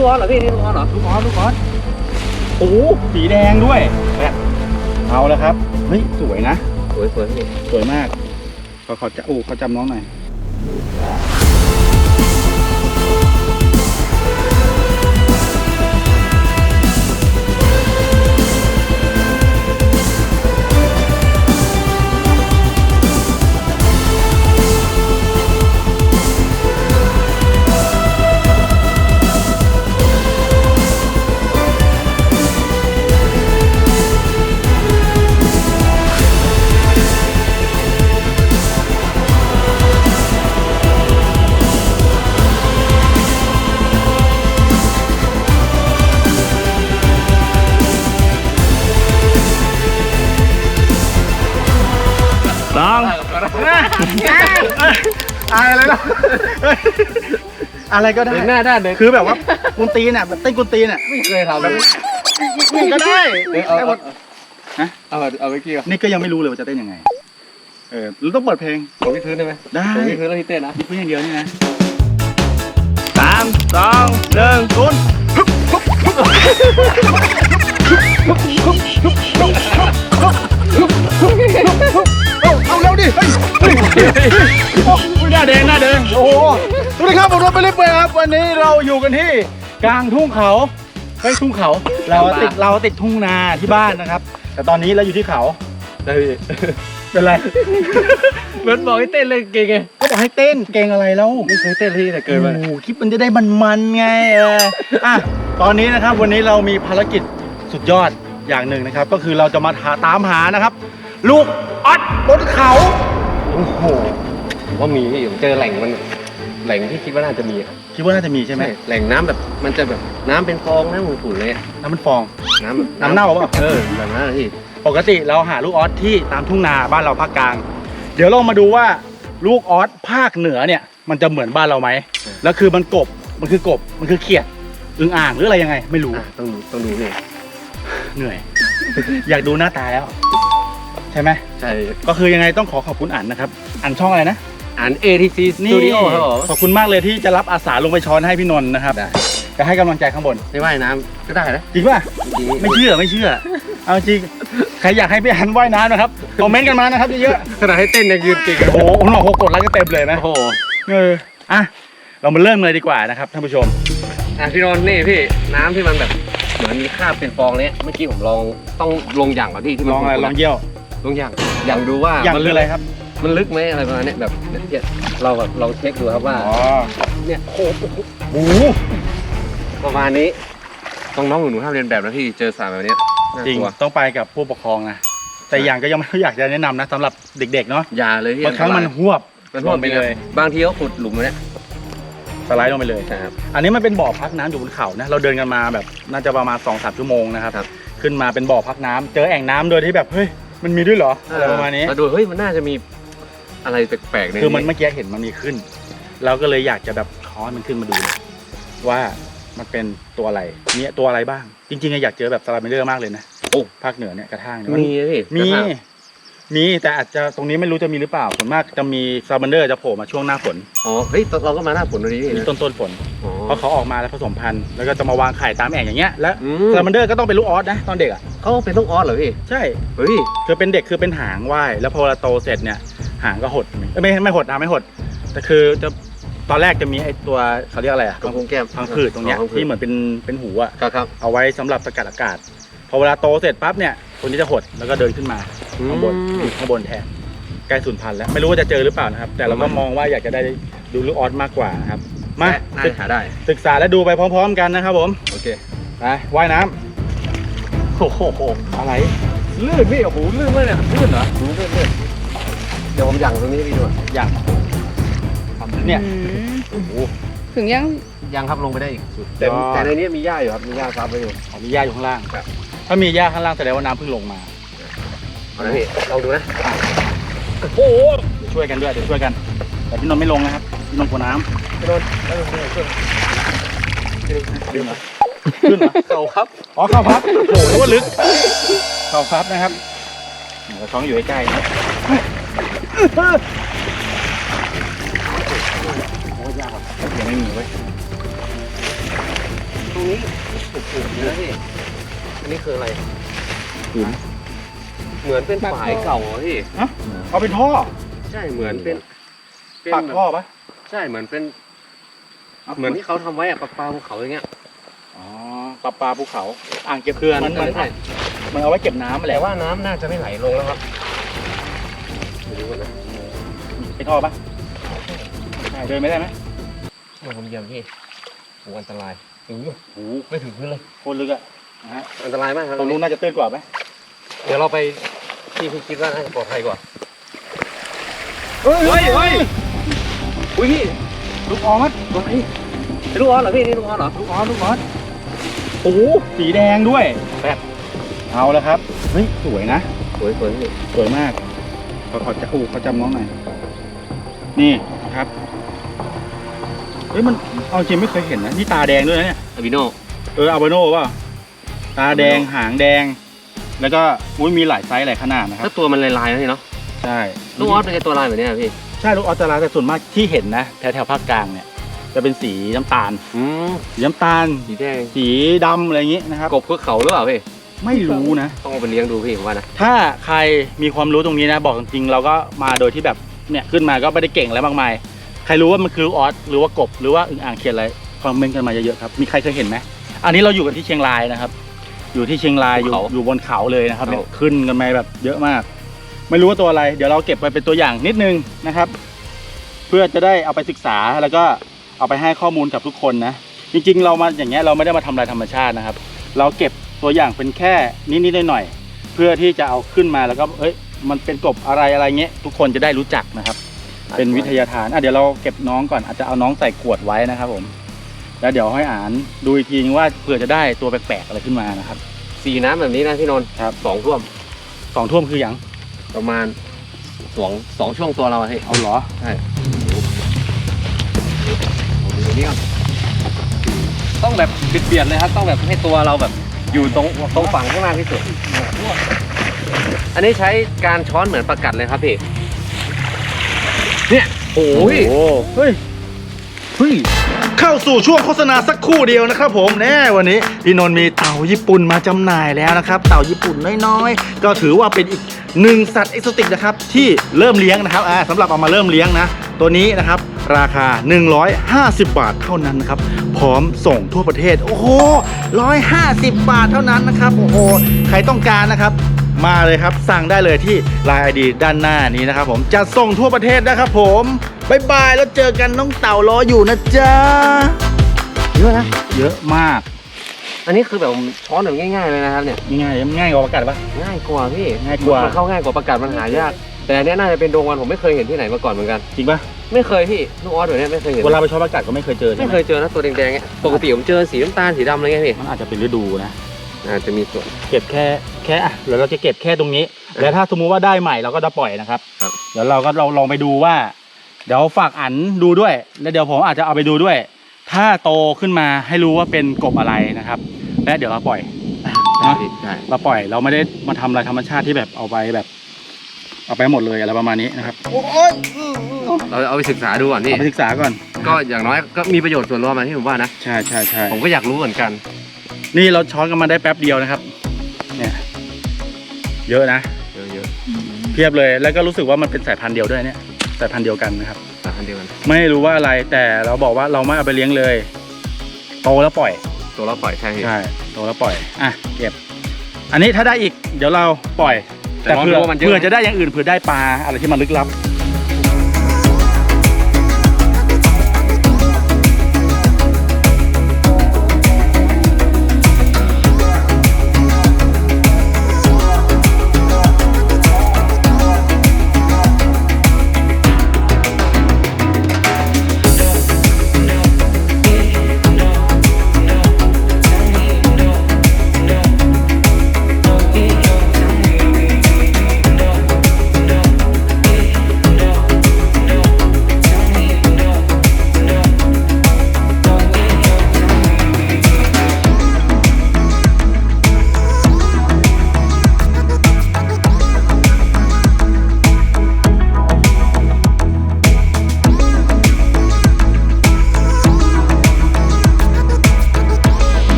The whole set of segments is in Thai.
ลูกออสเหรอพี่นี่ลูกออสเหรอลูกออสลูกออสโอ้โหสีแดงด้วยแบบเอาแล้วครับเฮ้ยสวยนะ สวยสวยพี่สวยมากขอขอจะโอ้ขอจำน้องหน่อย ไรแล้วอะไรก็ได้ เดินหน้าด้านเดินคือแบบว่ากุนตีนอะแบบเต้นกุนตีนอะไม่เคยทำเลยนี่ก็ได้เดี๋ยวเอาได้หมเอาดเอาเอาเอาไปกี่ก่อนนี่ก็ยังไม่รู้เลยว่าจะเต้นยังไง เออเราต้องเปิดเพลง ผมพี่พื้นได้ไหมได้ ผมพี่พื้นแล้วพี่เต้นนะมีเพื่อนอย่างเดียวนี่นะสามสองหนึ่งศูนย์ เร็วดิเฮ้ยเฮ้ยโอ้ยหน้าแดงหน้าแดงโอ้โหสวัสดีครับผมรถไปเรื่อยๆครับ วันนี้เราอยู่กันที่กลางทุ่งเขาเฮ้ยทุ่งเขา เราติดเราติดทุ่งนาที่บ้านนะครับ แต่ตอนนี้เราอยู่ที่เขาได้พี่เป็นไรเหมือนบอกให้เต้นเลยเก่งไงก็บอกให้เต้นเก่งอะไรแล้วไม่เคยเต้นเลยแต่เกินมาโอ้คลิปมันจะได้มันๆไงเอออะตอนนี้นะครับวันนี้เรามีภารกิจสุดยอดอย่างหนึ่งนะครับ ก็คือเราจะมาหาตามหานะครับ ลูกออดบนเขา โอ้โหผมว่ามีพี่ผมเจอแหล่งมัน แหล่งที่คิดว่าน่าจะมีอะคิดว่าน่าจะมีใช่ไหมแหล่งน้ำแบบมันจะแบบน้ำเป็นฟองน้ำขุ่นๆเลยอะน้ำมันฟอง น้ำแบบน้ำเน่าเปล่า เออแบบนั้นอะพี่ปกติเราหาลูกออสที่ตามทุ่งนาบ้านเราภาคกลาง เดี๋ยวเรามาดูว่าลูกออสภาคเหนือเนี่ยมันจะเหมือนบ้านเราไหมแล้วคือมันกบมันคือกบมันคือเขียดอึ่งอ่างหรืออะไรยังไง ไม่รู้อะต้องดูต้องดูพี่ เหนื่อย อยากดูหน้าตาแล้ว ใช่ไหมใช่ก็คือยังไงต้องขอขอบคุณอันนะครับ อันช่องอะไรนะ อ่าน ATC Studio ครับผมขอบคุณมากเลยที่จะรับอาสาลงไปช้อนให้พี่นนท์นะครับได้จะให้กำลังใจข้างบนไม่ว่ายน้ำก็ได้นะจริงป่ะ จริงๆไม่เชื่อไม่เชื่อ เอาจริงใครอยากให้พี่อันว่ายน้ำนะครับคอมเมนต์กันมานะครับเยอะขนาดให้เต้นยังยืนเก่งๆโอ้โหผมบอกโหกดไลค์ก็เต็มเลยนะโอ้โหเอออะเรามาเริ่มเลยดีกว่านะครับท่านผู้ชม อะพี่นนท์นี่พี่น้ำที่มันแบบเหมือนมีคราบเป็นฟองเนี้ยเมื่อกี้ผมลองต้องลงอย่างก่อนพี่ที่ลมันองอะไรขุ่นๆลองเยี่ยว ลงอย่างอย่างดูว่าอย่างมันคืลึอกอะไรครับมันลึกไหมอะไรประมาณเนี้ยแบบเนี่ยเราแบบลองเช็คดูครับว่าอ๋อเนี่ยโอ้โหโอ้โหประมาณนี้ต้องน้องหนูๆห้ามเรียนแบบนะพี่เจอสารแบบเนี้ยน่าจริงกลัว ต้องไปกับผู้ปกครองนะแต่อย่างก็ยังไม่อยากจะแนะนำนะสำหรับเด็ก ๆ เนาะอย่าเลยพี่บางครั้งมันอัตหวบรายมันท่วมลงไปไปเลเลยยบางทีเขาขุดหลุมไว้เนี่ยสไลด์ลงไปเลยใช่ครับ อันนี้มันเป็นบ่อพักน้ำอยู่บนเขานะเราเดินกันมาแบบน่าจะประมาณ2อสชั่วโมงนะครับ ครับ ขึ้นมาเป็นบ่อพักน้ำเจอแอ่งน้ำโดยที่แบบเฮ้ย มันมีด้วยเหรออะไรประมาณนี้เราดูเฮ้ยมันน่าจะมีอะไรแปลกๆในคือมันเมื่อกี้เห็นมันมีขึ้น เราก็เลยอยากจะแบบขอให้มันขึ้นมาดูเลยว่ามันเป็นตัวอะไรเนี่ยตัวอะไรบ้าง จริงๆอะอยากเจอแบบซาลาเมนเดอร์มากเลยนะโอ้ภาคเหนือเนี่ยกระทั่งเนี่ยมันมีนะพี่มีกระทั่งมีแต่อาจจะตรงนี้ไม่รู้จะมีหรือเปล่าส่วนมากจะมีซาลาเมนเดอร์จะโผล่มาช่วงหน้าฝนอ๋อเฮ้ยเราก็มาหน้าฝนดูดิพี่มีต้นต้นๆฝน อ๋อ เพราะเขาออกมาแล้วผสมพันธุ์แล้วก็จะมาวางไข่ตามแอ่งอย่างเงี้ยแล้วอืม ซาลาเมนเดอร์ก็ต้องเป็นลูกออสนะตอนเด็กอะเขาเป็นต้องออสเหรอพี่ ใช่เฮ้ย คือเป็นเด็กคือเป็นหางว่ายแล้วพอเราโตเสร็จเนี่ยหางก็หดเอ้ยไม่ไม่หดหางไม่หด แต่คือจะตอนแรกจะมีไอ้ตัวเขาเรียกอะไรอะกระพุ้งแก้มพังผืดตรงเนี้ยพัผืด ที่เหมือนเป็นเป็นหูอะ ครับครับเอาไว้สำหรับสกัดอากาศ พอเวลาโตเสร็จปั๊บเนี่ยตัวนี้จะหดแล้วก็เดินขึ้นมาข้างบนอืม อยู่ข้างบนแทนใกล้สูญพันธุ์แล้วไม่รู้ว่าจะเจอหรือเปล่านะครับ แต่เราก็มองว่าอยากจะได้ดูลูกออสมากกว่านะครับ มา น่าจะหาได้ ศึกษาและดูไปพร้อม ๆ กันนะครับผม โอเค ไปว่ายน้ำโอ้โห อะไร ลื่นพี่โอ้โห ลื่นมากเนี่ย ลื่นเหรอลื่นลื่นเดี๋ยวผมหยั่งตรงนี้ให้พี่ดูอะอย่างเนี่ยอืมโอ้โหถึงยัง ยังครับลงไปได้อีกสุด แต่ยอดแต่ในนี้มีหญ้าอยู่ครับ มีหญ้าซับไว้อยู่อ๋อมีหญ้าอยู่ข้างล่างครับถ้ามีหญ้าข้างล่างแสดงว่าน้ำเพิ่งลงมาเอาละพี่ลองดูนะ โอ้โหเดี๋ยวช่วยกันด้วย เดี๋ยวช่วยกัน แต่พี่นนท์ไม่ลงนะครับ พี่นนท์กลัวน้ำพี่นนท์เออเออเออขึ้นเหรอขึ้นเหรอเขาครับอ๋อเข้าพับโอ้โหนึกว่าลึกเข้าพับนะครับเดี๋ยวท้องอยู่ใกล้ๆนะไม่มีเว้ยตรงนี้ถูกๆนะพี่อันนี้คืออะไรหินเหมือนเป็นฝายเก่าอะพี่เอาเป็นท่อ ใช่เหมือนเป็น เป็นปากแบบท่อปะ ใช่เหมือนเป็นเหมือนที่เขาทำไว้อะปลาปลาภูเขาอย่างเงี้ย อ๋อปลาปลาภูเขา อ่างเก็บเกลือมันมันใช่มันเอาไว้เก็บน้ำอะไรแต่วะว่าน้ำน่าจะไม่ไหลลงแล้วครับไม่รู้นะเป็นท่อปะใช่เดินไม่ได้ไหมมันผมเยี่ยมพี่โอ้อันตรายโอ้โหโอ้โหไม่ถึงพื้นเลย โคตรลึกอะนะฮะอันตรายมากครับตรงนู้นน่าจะตื้นกว่าไหมเดี๋ยวเราไปที่พี่คิดว่าน่าจะปลอดภัยกว่า เฮ้ยเฮ้ยเฮ้ย อุ้ยพี่ลูกออสตัวไหนเป็นลูกออสเหรอพี่นี่ลูกออสเหรอลูกออสลูกออสโอ้โหสีแดงด้วยแบบเอาแล้วครับเฮ้ยสวยนะสวยสวยพี่สวยมากขอขอจะอู้เขาจำน้องหน่อยนี่ครับเฮ้ยมันเอาจริงไม่เคยเห็นนะนี่ตาแดงด้วยนะเนี่ยอาบิโนเอออาบาโน่ป่ะตาแดงหางแดง แล้วก็อุ้ยมีหลายไซส์หลายขนาดนะครับถ้าตัวมันลายๆนะพี่เนาะใช่ลูกออสเป็นไงตัวลายแบบเนี้ยพี่ ใช่ลูกออสตาราแต่ส่วนมากที่เห็นนะแถวแถวภาคกลางเนี่ยจะเป็นสีน้ำตาลอืมสีน้ำตาล สีแดงสีดำอะไรอย่างงี้นะครับกบภูเขาหรือเปล่าพี่ไม่รู้นะ ต้องเอาไปเลี้ยงดูพี่ผมว่านะถ้าใครมีความรู้ตรงนี้นะ บอกจริงๆเราก็มาโดยที่แบบเนี่ยขึ้นมาก็ไม่ได้เก่งอะไรมากมาย ใครรู้ว่ามันคือลูกออสหรือว่ากบหรือว่าอึ่งอ่างเขียนอะไรคอมเมนต์กันมาเยอะๆครับมีใครเคยเห็นไหมอันนี้เราอยู่กันที่เชียงรายนะครับ อยู่ที่เชียงรายอยู่อยู่บนเขาเลยนะครับเนี่ยขึ้นกันมาแบบเยอะมาก ไม่รู้ว่าตัวอะไร เดี๋ยวเราเก็บไปเป็นตัวอย่างนิดนึงนะครับ เพื่อจะได้เอาไปศึกษาแล้วก็เอาไปให้ข้อมูลกับทุกคนนะ จริงๆ เรามาอย่างเงี้ยเราไม่ได้มาทำลายธรรมชาตินะครับ เราเก็บตัวอย่างเป็นแค่นิดๆหน่อยๆเพื่อที่จะเอาขึ้นมาแล้วก็เอ้ยมันเป็นกบอะไรอะไรเงี้ยทุกคนจะได้รู้จักนะครับ เป็นวิทยาทานอะเดี๋ยวเราเก็บน้องก่อนอาจจะเอาน้องใส่ขวดไว้นะครับผม แล้วเดี๋ยวให้อ่านดูอีกทีนึงว่าเผื่อจะได้ตัวแปลกๆอะไรขึ้นมานะครับ สีน้ำแบบนี้นะพี่นนท์ครับสองท่วมสองท่วมคืออย่าง ประมาณสองสองช่วงตัวเราอะพี่เอาเหรอ ใช่ดูตรงนี้ก่อนต้องแบบเบียดๆเลยครับ ต้องแบบให้ตัวเราแบบอยู่ตรงตรงฝั่งข้างหน้าที่สุด อันนี้ใช้การช้อนเหมือนประกัดเลยครับพี่ เนี่ยโอ้ยโอ้เฮ้ยเฮ้ยเข้าสู่ช่วงโฆษณาสักครู่เดียวนะครับผมแน่วันนี้พี่นนท์มีเต่าญี่ปุ่นมาจำหน่ายแล้วนะครับ เต่าญี่ปุ่นน้อยๆ ก็ถือว่าเป็นอีก หนึ่งสัตว์เอกโซติกนะครับที่เริ่มเลี้ยงนะครับอ่าสำหรับเอามาเริ่มเลี้ยงนะ ตัวนี้นะครับราคา 150 บาทเท่านั้นนะครับ พร้อมส่งทั่วประเทศ โอ้โห 150 บาทเท่านั้นนะครับ โอ้โห ใครต้องการนะครับ มาเลยครับ สั่งได้เลยที่ Line ID ด้านหน้านี้นะครับผม จะส่งทั่วประเทศนะครับผมบายบาย แล้วเจอกันน้องเต่ารออยู่นะจ๊ะ เยอะนะ เยอะมาก อันนี้คือแบบช้อนแบบง่ายๆเลยนะครับเนี่ยง่ายง่ายกว่าประกาศปะ ง่ายกว่าพี่ง่ายกว่า นเข้าง่ายกว่าประกาศมันหายาก แต่อันเนี้ยน่าจะเป็นดวงวันผมไม่เคยเห็นที่ไหนมาก่อนเหมือนกัน จริงปะไม่เคยพี่ลูกออสแบบเนี้ยไม่เคยเห็น เวลาไปชอบประกาศก็ไม่เคยเจอใช่ไม่ไหมเคยเจอนะตัวแดงๆเนี้ยปกติผมเจอสีน้ำตาลสีดำอะไรเงี้ยพี่มันอาจจะเป็นฤดูนะอาจจะมีส่วน เก็บแค่แค่อะเดี๋ยวเราจะเก็บแค่ตรงนี้ แล้วถ้าสมมุติว่าได้ใหม่เราก็จะปล่อยนะครับครับ เดี๋ยวเราก็ลองลองไปดูว่า เดี๋ยวฝากอันดูด้วย แล้วเดี๋ยวผมอาจจะเอาไปดูด้วย ถ้าโตขึ้นมาให้รู้ว่าเป็นกบอะไรนะครับ และเดี๋ยวเราปล่อยนะใช่เราปล่อยเราไม่ได้มาทำอะไรธรรมชาติที่แบบเอาไปแบบ เอาไปหมดเลยอะไรประมาณนี้นะครับเราเอาไปศึกษาดูก่อนพี่ เอาไปศึกษาก่อนก็อย่างน้อยก็มีประโยชน์ส่วนรวมมาที่ผมว่านะ ใช่ใช่ใช่ผมก็อยากรู้เหมือนกัน นี่เราช้อนกันมาได้แป๊บเดียวนะครับ เนี่ย เยอะนะเยอะเพียบเลยแล้วก็รู้สึกว่ามันเป็นสายพันธุ์เดียวด้วยเนี่ยสายพันธุ์เดียวกันนะครับๆสายพันธุ์เดียวกัน ไม่รู้ว่าอะไรแต่เราบอกว่าเราไม่เอาไปเลี้ยงเลยโตแล้วปล่อย ตัวเราปล่อยใช่พี่ใช่โตแล้วปล่อย อะ เก็บ อันนี้ถ้าได้อีก เดี๋ยวเราปล่อย แต่แต่ลองเผื่ดูอว่ามันเยอะเผื่อจะได้อย่างอื่นเผื่อได้ปลาอะไรที่มันลึกลับ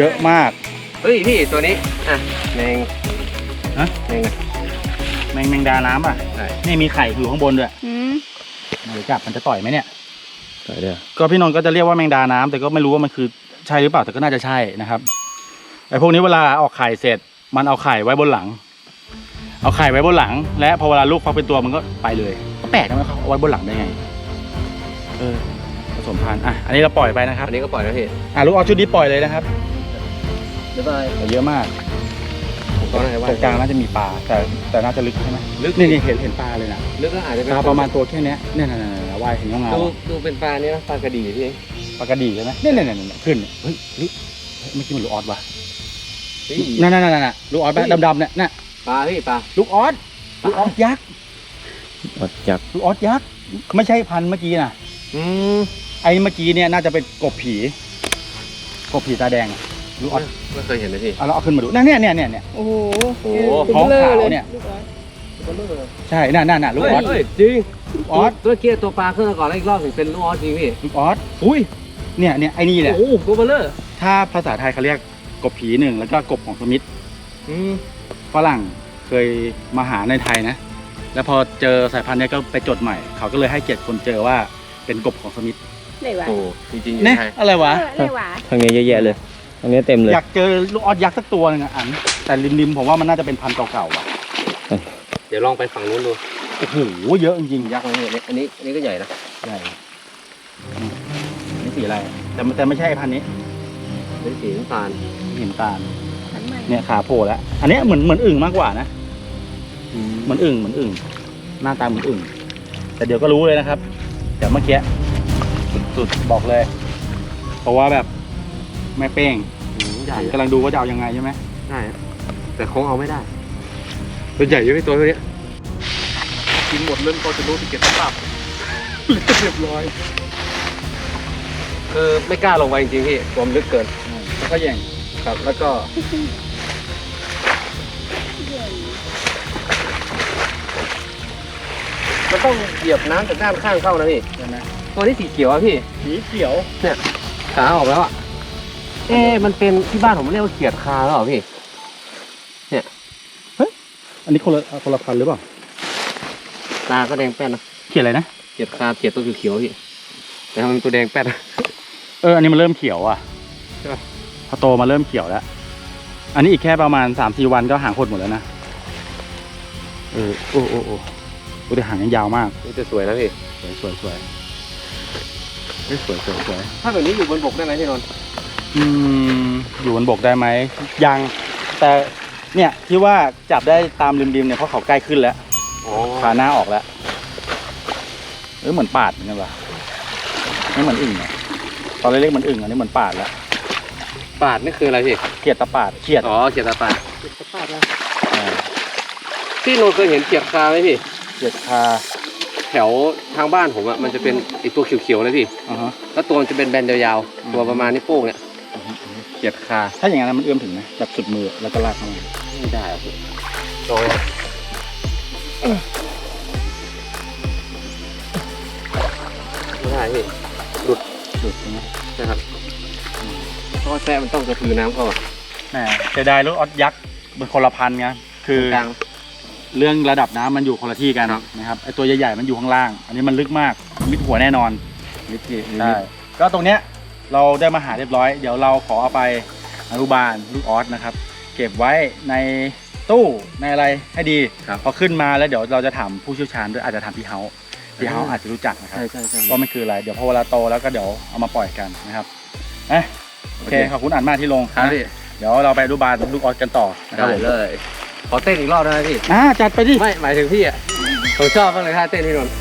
เยอะมาก เฮ้ยพี่ตัวนี้ อะแมงฮะ แมงอะแมงแมงดาน้ำอะใช่ นี่มีไข่อยู่ข้างบนด้วยอืมเดี๋ยวจับมันจะต่อยไหมเนี่ย ต่อยเด้อก็พี่นนท์ก็จะเรียกว่าแมงดาน้ำแต่ก็ไม่รู้ว่ามันคือใช่หรือเปล่าแต่ก็น่าจะใช่นะครับไอ้พวกนี้เวลาออกไข่เสร็จ มันเอาไข่ไว้บนหลัง เอาไข่ไว้บนหลัง และพอเวลาลูกฟักเป็นตัวมันก็ไปเลยก็แปลกนะมันเขาเอาไว้บนหลังได้ไงเออผสมพันธุ์อะอันนี้เราปล่อยไปนะครับอันนี้ก็ปล่อยแล้วพี่อะลูกออสชุดนี้ปล่อยเลยนะครับ เดี๋ยวไปแต่เยอะมากตอนไหนว่าตรงกลางน่าจะมีปลาแต่แต่น่าจะลึกใช่ไหมลึกนี่นี่เห็นเห็นปลาเลยนะลึกก็อาจจะปลาประมาณตัวแค่เนี้ยเนี่ยน่ะๆๆว่ายเห็นเงาดูๆอะดูเป็นปลาเนี่ยนะปลากระดีพี่ปลากระดีใช่ไหมเนี่ยเนี่ยเนี่ยเนี่ยขึ้นเฮ้ยเฮ้ยเฮ้ยเมื่อกี้มันลูกออสวะเฮ้ยนั่นนั่นนั่นน่ะลูกออสเฮ้ยดำๆเนี่ยน่ะปลาพี่ปลาลูกออสลูกออสยักษ์อดจับลูกออสยักษ์ไม่ใช่พันธุ์เมื่อกี้นะอืมไอ้เมื่อกี้เนี่ยน่าจะเป็นกบผี กบผีตาแดงอะ ลูกออสไม่เคยเห็นเลยพี่ เอาเราเอาขึ้นมาดูนั่นเนี่ยเนี่ยเนี่ยเนี่ย โอ้โหโอ้โหตัวท้องเบลขาวลเนี่ย ลูกออสใช่นั่นนั่นน่ะลูกออสเฮ้ยจริงลูกออสตัวเกี้ยตัวปลาขึ้นมาก่อนแล้วอีกรอบถึงเป็นลูกออสจริงพี่ ลูกออสอุ้ยเนี่ยเนี่ยไอ้นี่แหละ โอ้โหตัวเบลเลอร์ถ้าภาษาไทยเขาเรียกกบผีหนึ่งแล้วก็กบของสมิธอืมฝรั่งเคยมาหาในไทยนะ แล้วพอเจอสายพันธุ์เนี้ยก็ไปจดใหม่ เขาก็เลยให้เกียรติคนเจอว่าเป็นกบของสมิธไหนวะโอ้จริงๆอยู่เนี่ยไทยอะไรวะ เออไหนวะทางนี้เยอะแยะเลย ทางนี้เต็มเลยอยากเจอลูกออสยักษ์สักตัวหนึงอะอันแต่ริมๆผมว่ามันน่าจะเป็นพันธุ์เก่าๆว่ะเดี๋ยวลองไปฝั่งนู้นดูโอ้โหเยอะจริงๆยัยักกษ์ษ์เลยอันนี้อันนี้ก็ใหญ่นะใหญ่อืมนี่สีอะไรแต่แต่ไม่ใช่พันธุ์นี้เป็นสีน้ำตาลเห็นตาลหันใหม่เนี่ยขาโผล่แล้วอันเนี้ยเหมือนเหมือนอึ่งมากกว่านะเหมือนอึ่งเหมือนอึ่งหน้าตาเหมือนอึ่งแต่เดี๋ยวก็รู้เลยนะครับแต่เมื่อกี้สุดๆบอกเลย เพราะว่าแบบ แม่เป้งอืมใหญ่กำลังดูว่าจะเอายังไงใช่ไหมใช่แต่คงเอาไม่ได้ ตัวใหญ่เยอะพี่ตัวเนี้ยกินหมดเรื่องก็จะรู้ติเก็บตับเรียบร้อยคือไม่กล้าลงไปจริงๆพี่ตัวมันลึกเกินแล้วก็แย่งครับ แล้วก็มันต้องเหยียบน้ำจากด้านข้างเข้านะพี่ ใช่ไหมตัวนี้สีเขียวอะพี่ สีเขียวขาออกแล้วอะ เอ๊ะมันเป็นที่บ้านผมเรียกว่าเขียดคาแล้วเหรอพี่อันนี้คนละคนละพันธุ์หรือเปล่า ตาก็แดงแป้นนะเขียนอะไรนะ เขียดคาเขียดตัวเขียวๆพี่ แต่ทำไมมันตัวแดงแป้นนะเออ อันนี้มันเริ่มเขียวอะใช่ปะ พอโตมาเริ่มเขียวแล้ว อันนี้อีกแค่ประมาณสามสี่วันก็หางหดหมดแล้วนะ เออ โอ้โอ้โอ้โอ้แต่หางยังยาวมากนี่จะสวยนะพี่ สวยสวยสวยเฮ้ยสวยสวยสวยถ้าแบบนี้อยู่บนบกได้ไหมพี่นนท์ อืมอยู่บนบกได้ไหมยังแต่เนี่ยที่ว่าจับได้ตามริมๆเนี่ยเพราะเขาใกล้ขึ้นแล้วอ๋อขาหน้าออกแล้วเออเหมือนปาดเหมือนกันวะไม่เหมือนอึ่งอะตอนเล็กๆเหมือนอึ่งอันนี้เหมือนปาดแล้วปาดนี่คืออะไรพี่เขียดตะปาดเขียดอ๋อเขียดตาปาดอ่าพี่นนท์เคยเห็นเขียดคาไหมพี่ เขียดคาแถวทางบ้านผมอะมันจะเป็นไอตัวเขียวๆเลยพี่ อ่าฮะ แล้วตัวมันจะเป็นแบนยาวอืมๆตัวประมาณนี้วโป้งเนี่ย เขียดคาถ้าอย่างนั้นมันเอื้อมถึงนะแบบสุดมือแล้วก็ลากเข้ามาไม่ได้อะพี่โตไม่ได้พี่สุดใช่ไหมใช่ครับเพราะว่าแซ่มันต้องกระพือน้ำเข้าอะแหมเสียดายลูกออสยักษ์เป็นคนละพันธุ์ไงคือตรงกลาง เรื่องระดับน้ำมันอยู่คนละที่กันครับ นะครับไอตัวใหญ่ๆมันอยู่ข้างล่าง อันนี้มันลึกมากมิดหัวแน่นอนนิดเดียวใช่ก็ตรงเนี้ย เราได้มาหาเรียบร้อย เดี๋ยวเราขอเอาไปอนุบาลลูกออสนะครับ เก็บไว้ในตู้ในอะไรให้ดี ครับพอขึ้นมาแล้วเดี๋ยวเราจะถามผู้เชี่ยวชาญด้วยอาจจะถามพี่เฮาพี่เฮาอาจจะรู้จักนะครับ ใช่ใช่ใช่ ว่ามันคืออะไร เดี๋ยวพอเวลาโตแล้วก็เดี๋ยวเอามาปล่อยกันนะครับเอะโอเค โอเค ขอบคุณอ่านมากที่ลงครับนะพี่เดี๋ยวเราไปอนุบาลลูกออสกันต่อนะครับได้ผมเลย ขอเต้นอีกรอบได้ไหมพี่ อ่าจัดไปดิ ไม่ หมายถึงพี่อะ ผมชอบมากเลยท่าเต้นที่นนท์